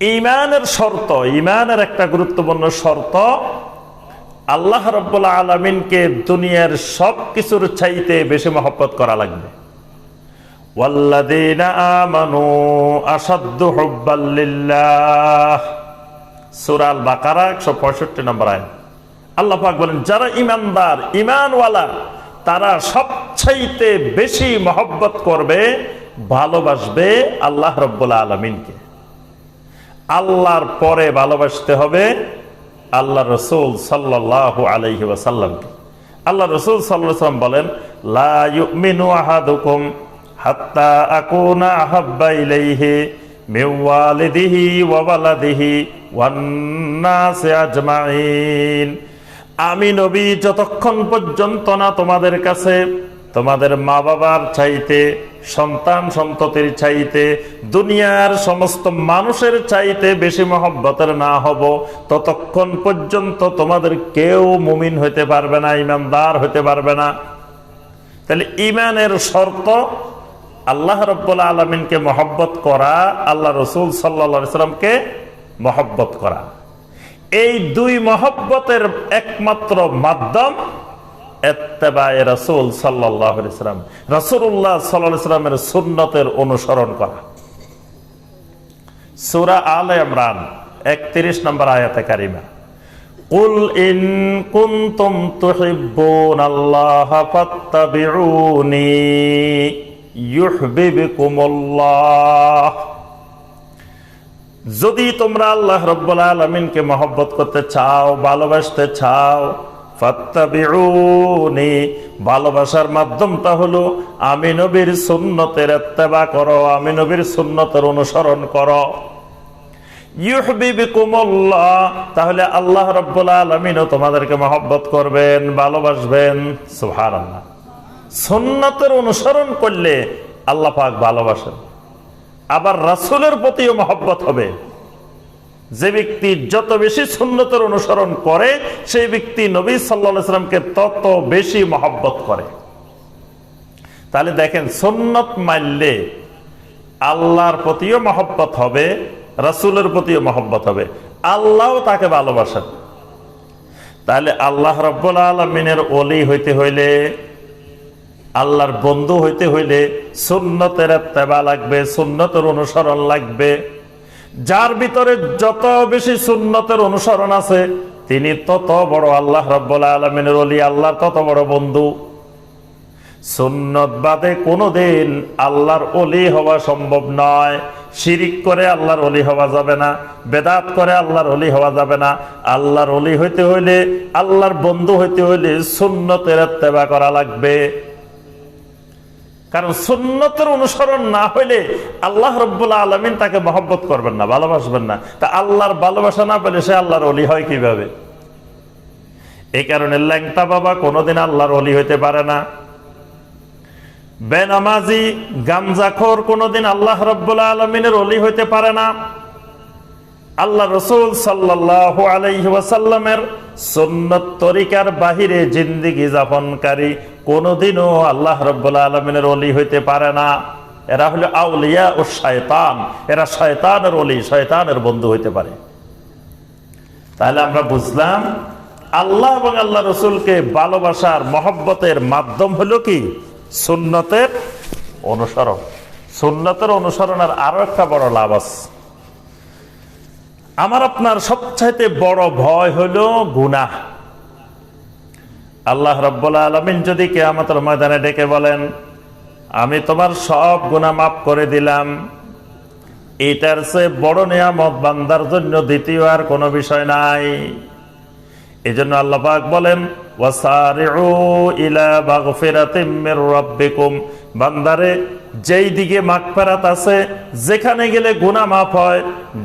ইমানের শর্ত ইমানের একটা গুরুত্বপূর্ণ শর্ত, আল্লাহ রব্বুল্লা আলমিনকে দুনিয়ার সব কিছুর চাইতে বেশি মহব্বত করা লাগবে। ওয়াল্লাযীনা আমানু আসাদ্দু হুব্বাল লিল্লাহ। সূরা আল বাকারা 165 নম্বর পাক বলেন, যারা তারা বেশি মহব্বত করবে, ভালোবাসবে আল্লাহ রব্বুল আলমিনকে। আল্লাহর পরে ভালোবাসতে হবে আল্লাহ রসুল সাল্লাহ আলহি ওয়াসাল্লামকে। আল্লাহ রসুল সাল্লাম বলেন, লা ইউমিনু আহাদুকুম হাত্তা আকুনা আহাব্বা ইলাইহি মিন ওয়ালিদিহি ওয়া ওয়ালাদিহি ওয়ান নাসি আজমাইন। আমি নবী, যতক্ষণ পর্যন্ত না তোমাদের কাছে তোমাদের মা বাবার চাইতে, সন্তান সন্ততির চাইতে, দুনিয়ার সমস্ত মানুষের চাইতে বেশি মহব্বতের না হব। ততক্ষণ পর্যন্ত তোমাদের কেউ মুমিন হইতে পারবে না, ইমানদার হইতে পারবে না। তাহলে ইমানের শর্ত, আল্লাহ রব্বুল আলমিনকে মহব্বত করা, আল্লাহ রসুল সাল্লা সাল্লামকে মহব্বত করা। এই দুই মহব্বতের একমাত্র মাধ্যম এত্তেবায় রসুল্লাহ সুন্নতের অনুসরণ করা। সুরা আল ইমরান, একত্রিশ নম্বর আয়াতে কারিমা। যদি তোমরা আল্লাহ রব্বুল আলমিনকে মহব্বত করতে চাও, ভালোবাসতে চাও ফাত্তাবিউনি। ভালোবাসার মাধ্যমটা হলো, আমি নবীর সুন্নতের এত্তেবা করো, আমি নবীর সুন্নতের অনুসরণ করো। তাহলে আল্লাহ রব্বুল তোমাদেরকে মহব্বত করবেন, ভালোবাসবেন। সুবহানাল্লাহ। সুন্নতের অনুসরণ করলে আল্লাহ পাক ভালোবাসেন। আবার রাসুলের প্রতিও মহব্বত হবে। যে ব্যক্তি যত বেশি সুন্নতের অনুসরণ করে, সেই ব্যক্তি নবী সাল্লা সাল্লামকে তত বেশি মহব্বত করে। তাহলে দেখেন, সুন্নত মানলে আল্লাহর প্রতিও মহব্বত হবে, রাসুলের প্রতিও মহব্বত হবে। আল্লাহ তাকে ভালোবাসেন। তাহলে আল্লাহ রব্বুল আলমিনের অলি হইতে হইলে, আল্লাহর বন্ধু হইতে হইলে সুন্নতের তেবা লাগবে, সুন্নতের অনুসরণ লাগবে। যার ভিতরে যত বেশি সুন্নতের অনুসরণ আছে, তিনি তত বড় আল্লাহ রব্বুল আলমিনের অলি আল্লাহর তত বড় বন্ধু। সুন্নত বাদে কোনোদিন আল্লাহর অলি হওয়া সম্ভব নয়। শিরিক করে আল্লাহর অলি হওয়া যাবে না, বেদাত করে আল্লাহর অলি হওয়া যাবে না। আল্লাহর অলি হইতে হইলে, আল্লাহর বন্ধু হইতে হইলে সুন্নতের তেবা করা লাগবে। কারণ সুন্নতের অনুসরণ না হইলে আল্লাহ রব্বুল্লাহ আলমিন তাকে মহব্বত করবেন না, ভালোবাসবেন না। তা আল্লাহর ভালোবাসা না পেলে সে আল্লাহর অলি হয় কীভাবে? এই কারণে ল্যাংটা বাবা কোনোদিন আল্লাহর অলি হইতে পারে না। বেনামাজি, গামজাখোর কোনোদিন আল্লাহ রব্বুল্লাহ আলমিনের অলি হইতে পারে না। আল্লাহ রসুল সাল্লাহ আলাইসাল্লামের সুন্নত তরিকার বাহিরে জিন্দিগি যাপনকারী কোনোদিনও আল্লাহ রব্বুল্লাহ আলমিনের অলি হইতে পারে না। এরা হলো আউলিয়া ও শয়তান। এরা শয়তানের অলি শয়তানের বন্ধু হইতে পারে। তাহলে আমরা বুঝলাম, আল্লাহ এবং আল্লাহ রসুলকে ভালোবাসার, মহব্বতের মাধ্যম হলো কি? সুন্নতের অনুসরণ। সুন্নতের অনুসরণের আরও একটা বড় লাভ আছে। আমার আপনার সবচাইতে বড় ভয় হলো গুনা আল্লাহ রব্বুল্লা আলমিন যদি কে আমার ময়দানে ডেকে বলেন, আমি তোমার সব গুণা মাফ করে দিলাম। এটার সে বড় নিয়ামত বান্দার জন্য দ্বিতীয় আর কোনো বিষয় নাই। এই জন্য আল্লাপাক বলেন বান্দারে, যেই দিকে মাখ ফেরাত আছে, যেখানে গেলে গুনা মাফ হয়,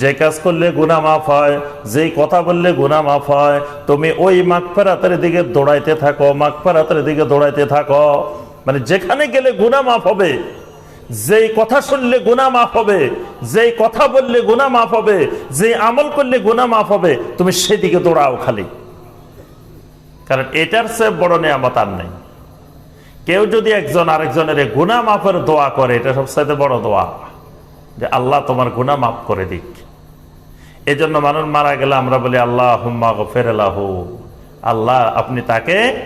যে কাজ করলে গুনা মাফ হয়, যেই কথা বললে গুনা মাফ হয়, তুমি ওই মাখ ফেরাতের দিকে দৌড়াইতে থাকো মাখ ফেরাতের দিকে দৌড়াইতে থাকো। মানে যেখানে গেলে গুনা মাফ হবে, যেই কথা শুনলে গুনা মাফ হবে, যেই কথা বললে গুনা মাফ হবে যে আমল করলে গুনা মাফ হবে, তুমি সেদিকে দৌড়াও খালি। কারণ এটার চেয়ে বড় নিয়ামত আর নেই। কেউ যদি একজন আরেকজনের গুনা মাফের দোয়া করে, এটা সবসাইতে বড় দোয়া। যে আল্লাহ তোমার গুনা মাফ করে দিক। এই জন্য মানুষ মারা গেলে আমরা বলি আল্লাহ হুম্মা ফেরেলাহু আল্লাহ, আপনি তাকে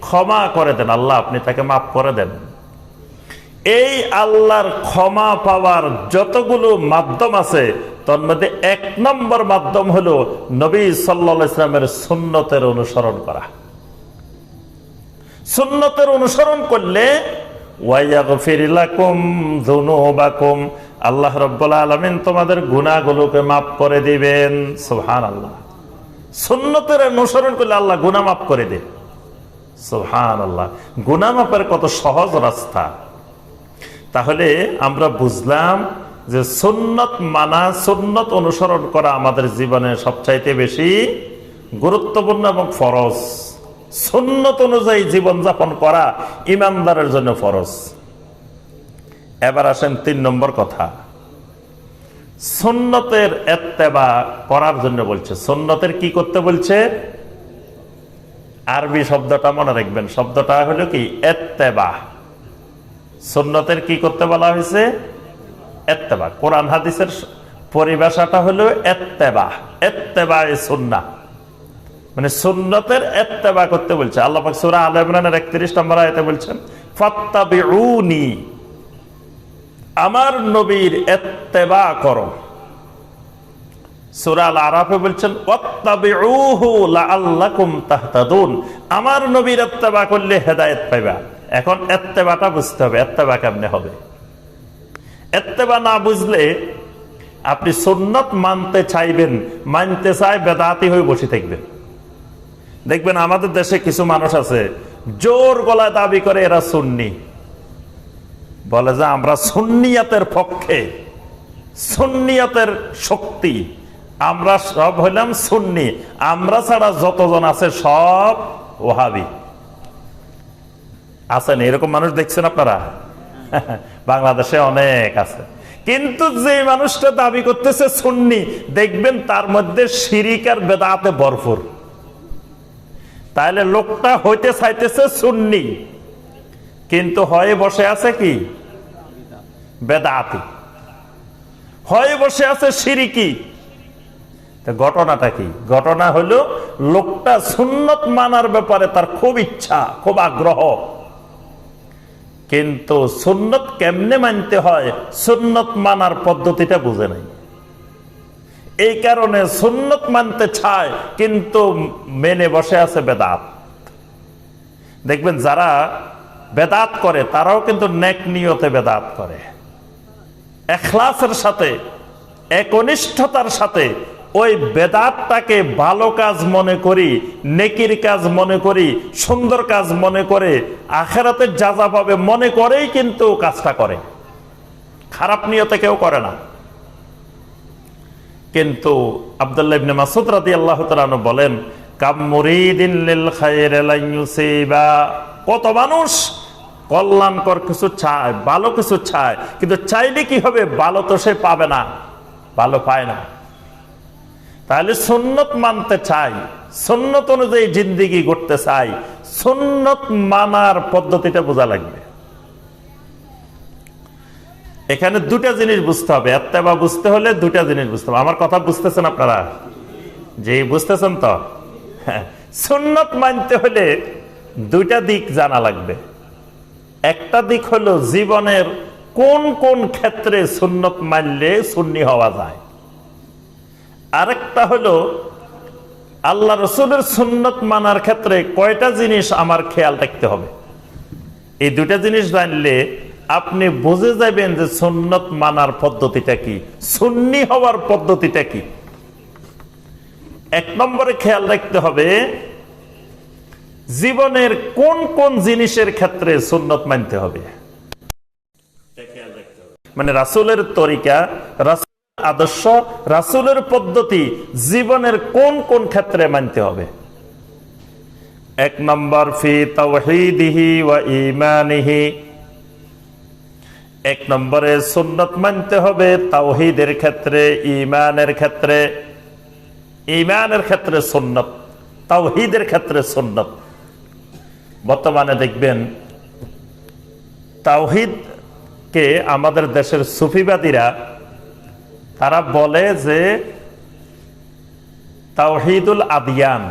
ক্ষমা করে দেন। আল্লাহ, আপনি তাকে মাফ করে দেন। এই আল্লাহর ক্ষমা পাওয়ার যতগুলো মাধ্যম আছে তার মধ্যে এক নম্বর মাধ্যম হলো নবী সাল্লা ইসলামের সুন্নতের অনুসরণ করা। সুন্নতের অনুসরণ করলে আল্লাহ রব্বুল আলমিন তোমাদের গুণাগুলোকে মাফ করে দিবেন। সুহান আল্লাহ সুন্নতের অনুসরণ করলে আল্লাহ গুণা মাফ করে দে সুহান আল্লাহ গুণা মাপের কত সহজ রাস্তা। তাহলে আমরা বুঝলাম যে সুন্নত মানা, সুন্নত অনুসরণ করা আমাদের জীবনে সবচাইতে বেশি গুরুত্বপূর্ণ এবং ফরজ। সুন্নত অনুযায়ী জীবনযাপন করা ইমানদারের জন্য ফরজ। এবার আসেন তিন নম্বর কথা। সুন্নতের এত্তেবা করার জন্য বলছে। সুন্নতের কি করতে বলছে? আরবি শব্দটা মনে রাখবেন। শব্দটা হলো কি? এত্তেবা। সুন্নতের কি করতে বলা হয়েছে? এত্তেবা। কোরআন হাদিসের পরিভাষাটা হলো এত্তেবা। এত্তেবা এ সুন্না মানে সুন্নতের এত্তেবা করতে বলছে। আল্লাহ সূরা আল ইমরানের 31 নম্বর আয়াতে বলছেন, ফাত্তাবিউনি, আমার নবীর এত্তেবা করো। সূরা আল আরাফে বলছেন আমার নবীর এত্তেবা করলে হেদায়েত পাইবা। এখন এত্তেবাটা বুঝতে হবে, এত্তেবা কেমনে হবে? এত্তেবা না বুঝলে আপনি সুন্নত মানতে চাইবেন, মানতে চাই বেদাতি হয়ে বসে থাকবেন। দেখবেন আমাদের দেশে কিছু মানুষ আছে, জোর গলায় দাবি করে, এরা সুন্নি। বলে যে, আমরা সুন্নিয়াতের পক্ষে, সুন্নিয়াতের শক্তি। আমরা সব হইলাম সুন্নি। আমরা ছাড়া যতজন আছে সব ওহাবি। আছেন, এরকম মানুষ দেখছেন আপনারা? বাংলাদেশে অনেক আছে। কিন্তু যে মানুষটা দাবি করতেছে সুন্নি, দেখবেন তার মধ্যে শিরিকার বেদাতে ভরপুর। তাহলে লোকটা হইতে চাইতেছে সুন্নি, কিন্তু হয়ে বসে আছে কি? বেদাতি। হয়ে বসে আছে সিরিকি ঘটনাটা কি? ঘটনা হলো, লোকটা সুন্নত মানার ব্যাপারে তার খুব ইচ্ছা, খুব আগ্রহ। কিন্তু সুন্নত কেমনে মানতে হয়? সুন্নত মানার পদ্ধতিটা বুঝে নাই। এই কারণে সুন্নত মানতে চায়, কিন্তু মেনে বসে আছে বেদাত। দেখবেন যারা বেদাত করে, তারাও কিন্তু নেক নিয়তে বেদাত করে। এখলাসের সাথে, একনিষ্ঠতার সাথে ওই বেদাতটাকে ভালো কাজ মনে করি, নেকির কাজ মনে করি, সুন্দর কাজ মনে করে আখেরাতের যা যা পাবে মনে করেই কিন্তু কাজটা করে। খারাপ নিয়তে কেউ করে না। কিন্তু আবদুল্লাহ ইবনে মাসুদ রাদি রাদিয়াল্লাহু তাআলা বলেন কত মানুষ কল্যাণকর কিছু চায়, ভালো কিছু চায়, কিন্তু চাইলে কি হবে? ভালো তো সে পাবে না, ভালো পায় না। তাহলে সুন্নত মানতে চাই। সুন্নত অনুযায়ী জিন্দিগি করতে চাই। সুন্নত মানার পদ্ধতিটা বোঝা লাগবে। এখানে দুটা জিনিস বুঝতে হবে। এত্তেবা বুঝতে হলে দুটা জিনিস বুঝতে হবে। আমার কথা বুঝতেছেন আপনারা? যে বুঝতেছেন তো? হ্যাঁ, সুন্নত মানতে হলে দুইটা দিক জানা লাগবে। একটা দিক হলো জীবনের কোন কোন ক্ষেত্রে সুন্নত মানলে সুন্নি হওয়া যায়। আরেকটা হলো, আল্লাহ রসুলের সুন্নত মানার ক্ষেত্রে কয়টা জিনিস আমার খেয়াল রাখতে হবে? এই দুটা জিনিস জানলে আপনি বুঝে যাবেন যে সুন্নত মানার পদ্ধতিটা কি, সুন্নি হওয়ার পদ্ধতিটা কি। এক নম্বরে খেয়াল রাখতে হবে, জীবনের কোন কোন জিনিসের ক্ষেত্রে সুন্নত মানতে হবে। মানে রাসুলের তরিকা আদর্শ, রাসুলের পদ্ধতি, জীবনের কোন কোন ক্ষেত্রে মানতে হবে? এক নম্বর, ফি তাওহীদিহি ওয়া ঈমানিহি। এক নম্বরে, সুন্নত মানতে হবে তাওহিদের ক্ষেত্রে ইমানের ক্ষেত্রে। ইমানের ক্ষেত্রে সুন্নত, তাওহিদের ক্ষেত্রে সুন্নত। বর্তমানে দেখবেন, তাওহীদকে আমাদের দেশের সুফিবাদীরা তারা বলে যে তাওহিদুল আদিয়ান